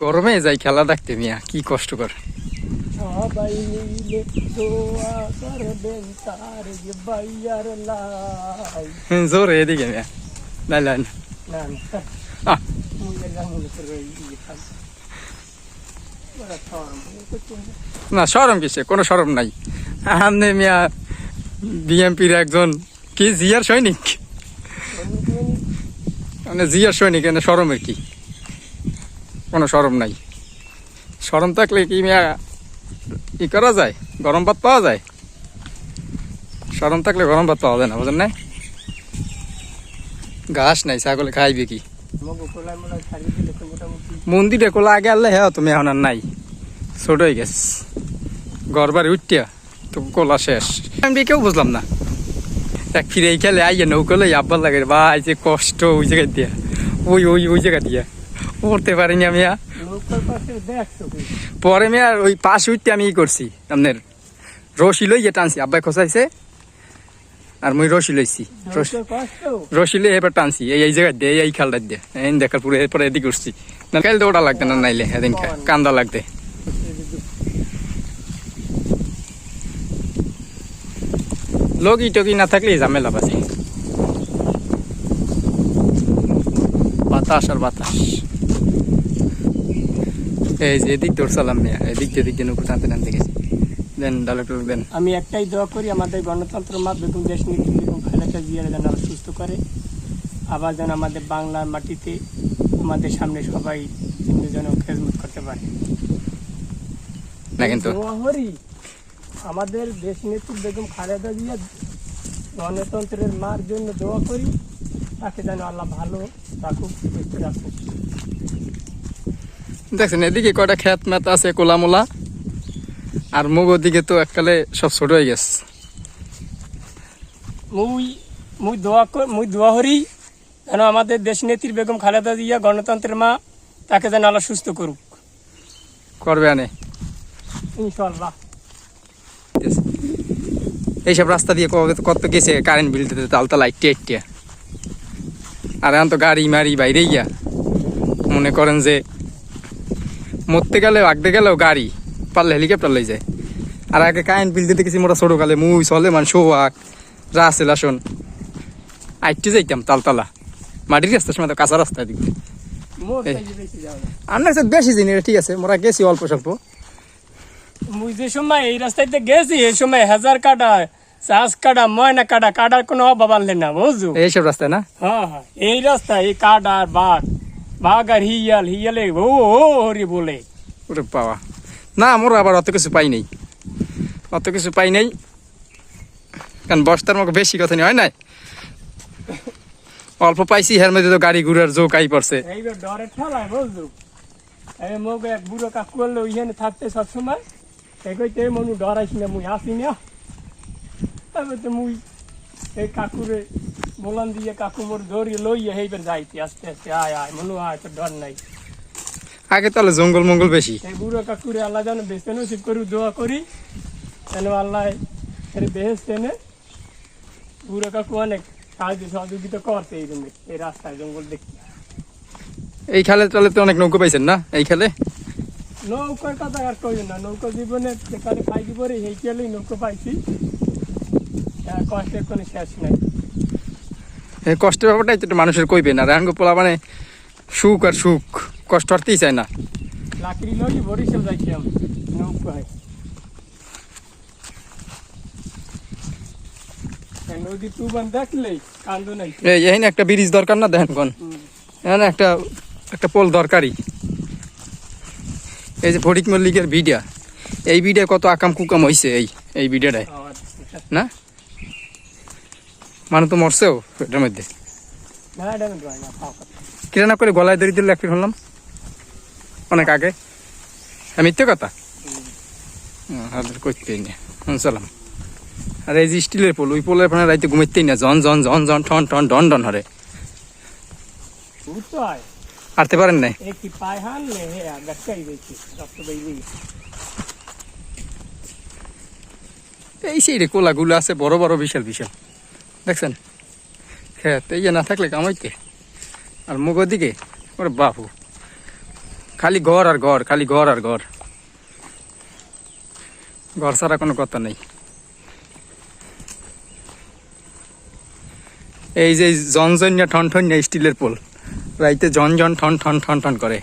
গরমে যাই খেলা দেখতে মিয়া কি কষ্ট কর। সবাই মিলে দোয়া করবেন তার বাইয়ার লাই। জোরে এদিকে মিয়া না। না। মনে সরম কিসে? কোনো সরম নাই। আমনে মিয়া বিএমপির একজন কি জিয়ার সৈনিক? মানে? জিয়ার সৈনিক এনে সরমের কি? কোনো সরম নাই। সরম থাকলে কি মিয়া ই করা যায়? গরম ভাত পাওয়া যায়? সরম থাকলে গরম ভাত পাওয়া যায় না, বুঝেন না ঘাস নাই, ছাগলে খাইবে কি? মন্দিরে কোলা আগে আনলে হ্যাঁ তুমি এখন আর নাই। ছোট হয়ে গেছ। বাড়ি উঠিয়া তো কোলা শেষ। আমি কেউ বুঝলাম না। এক ফিরে খেলে আইয়া নৌকলে আব্বার লাগে, ভাই যে কষ্ট ওই জায়গায় দিয়া। ওই ওই ওই জায়গা দিয়া। উঠতে পারিনি আমি আর। দেখছ কি পরে আমি আর ওই পাশ উঠতে আমি ই করছি আপনার রশি লইয়া টানছি আব্বাই খসাইছে আর মুই রশি লইছি। রশি লই এবার টানছি এই এই জায়গায় দিয়ে এই খালটা দিয়ে এই দেখার পুরো এরপরে এদিকে উঠছি। না কাল দৌড়া লাগতে না নাইলে এদিন কান্দা লাগতে লগি টগি না থাকলে ঝামেলা বাজে। বাতাস আর বাতাস। এই যে এদিক দৌড়ছিলাম মেয়া এদিক দিয়ে এদিক দিয়ে নৌকো টানতে টানতে গেছি। দেন ডালক দেন। আমি একটাই দোয়া করি আমাদের গণতন্ত্র মা বেগম দেশ নীতি বেগম খালেদা জিয়ারা যেন আরও সুস্থ করে। আবার যেন আমাদের বাংলার মাটিতে আমাদের সামনে সবাই যেন খেজমত করতে পারে। না কিন্তু আমাদের দেশ নেত্রী বেগম খালেদা জিয়া গণতন্ত্রের মার জন্য দোয়া করি তাকে যেন আল্লাহ ভালো রাখুক সুস্থ রাখুক। দেখছেন এদিকে কয়টা খেত মেত আছে কোলামোলা আর মুগ দিকে তো এককালে সব ছোট হয়ে গেছে। মুই মুই দোয়া মুই দোয়া করি যেন আমাদের দেশ নেত্রী বেগম খালেদা জিয়া গণতন্ত্রের মা তাকে যেন আল্লাহ সুস্থ করুক। করবে আনে। ইনশাল্লাহ এইসব রাস্তা দিয়ে কত গেছে কারেন্ট বিল দিতে তালতা লাইট টেটে আর এখন তো গাড়ি মারি বাইরে গিয়া। মনে করেন যে মরতে গেলেও আগতে গেলেও গাড়ি পারলে হেলিকপ্টার লই যায়। আর আগে কারেন্ট বিল দিতে গেছি মোটা ছোট কালে মুই চলে মানে শোয়াক রাসেল আসন। আইটে যাইতাম তালতলা। মাটির রাস্তার সময় তো কাঁচা রাস্তা দিক। আমরা বেশি জিনিস ঠিক আছে মোরা গেছি অল্প স্বল্প। মুই যে সময় এই রাস্তাতে গেছি এই সময় হাজার কাটা চাষ কাটা ময়না কাটা কাটার কোনো অভাব আনলে না বুঝছ? এইসব রাস্তায় না? হ্যাঁ হ্যাঁ এই রাস্তা এই কাটা আর বাঘ। বাঘ আর হিয়াল হিয়ালে ও হরি বলে। ওরে পাওয়া না মোরা আবার অত কিছু পাই নাই। অত কিছু পাই নাই। কারণ বস্তার মুখে বেশি কথা নেই হয় নাই? অল্প পাইছি হের মধ্যে তো গাড়ি ঘুরার জোক আই পড়ছে। এইবার ডরে ঠেলায় বুঝছ এই মোক এক বুড়ো কাকু করলে ওইখানে থাকতে সবসময়। এই কইতে মনু ডরাইস না মুই আসি না। তারপর তো মুই এই কাকুরে বলান দিয়ে কাকু মোর ধরিয়ে লইয়ে এইবার যাইতে আস্তে আস্তে আয় আয় মনু আয় তো ডর নাই। আগে তাহলে জঙ্গল মঙ্গল বেশি। এই বুড়ো কাকুরে আল্লাহ যেন বেছে নসিব করি দোয়া করি। যেন আল্লাহ এর বেহেস তেনে বুড়ো কাকু অনেক সাহায্য সহযোগিতা করছে এই জন্য এই রাস্তায় জঙ্গল দেখি এই খালে তাহলে তো অনেক নৌকো পাইছেন না এই খালে? নৌকার কথা আর কই না নৌকা জীবনে যেখানে খাই দিব রে এই গেলেই নৌকা পাইছি। কষ্টের কোনো শেষ নাই। কষ্টের ব্যাপারটাই তো একটু মানুষের কইবে না। রাঙ্গ পোলা মানে সুখ আর সুখ কষ্ট হতেই চায় না। এই একটা ব্রিজ দরকার না দেখেন কোন? হুম। একটা একটা পোল দরকারি এই যে ফটিক মল্লিকের ভিডিয়া এই ভিডিও কত আকাম কুকাম হয়েছে এই এই ভিডিওটায় আর না? মানুষ তো মরছেও এটার মধ্যে। ডয় না করে গলায় দড়ি দিলে একটি হলাম? অনেক আগে। মিথ্যে কথা? করতেই না। আর এই যে স্টিলের পোল ওই পোলের ওখানে রাইতে ঘুমাইতেই না। জন জন জন জন ঠন ঠন ডন ডন হরে। হারতে পারেন নাই? এই সেই রে কোলাগুলো আছে বড় বড় বিশাল বিশাল। দেখছেন? খেত এই যে না থাকলে কামাইতে। আর মুগর দিকে ওরে বাপু। খালি ঘর আর ঘর, খালি ঘর আর ঘর। ঘর ছাড়া কোনো কথা নেই। এই যে জনজন্য ঠন ঠন স্টিলের পোল, রাইতে জন ঠন ঠন ঠন ঠন করে।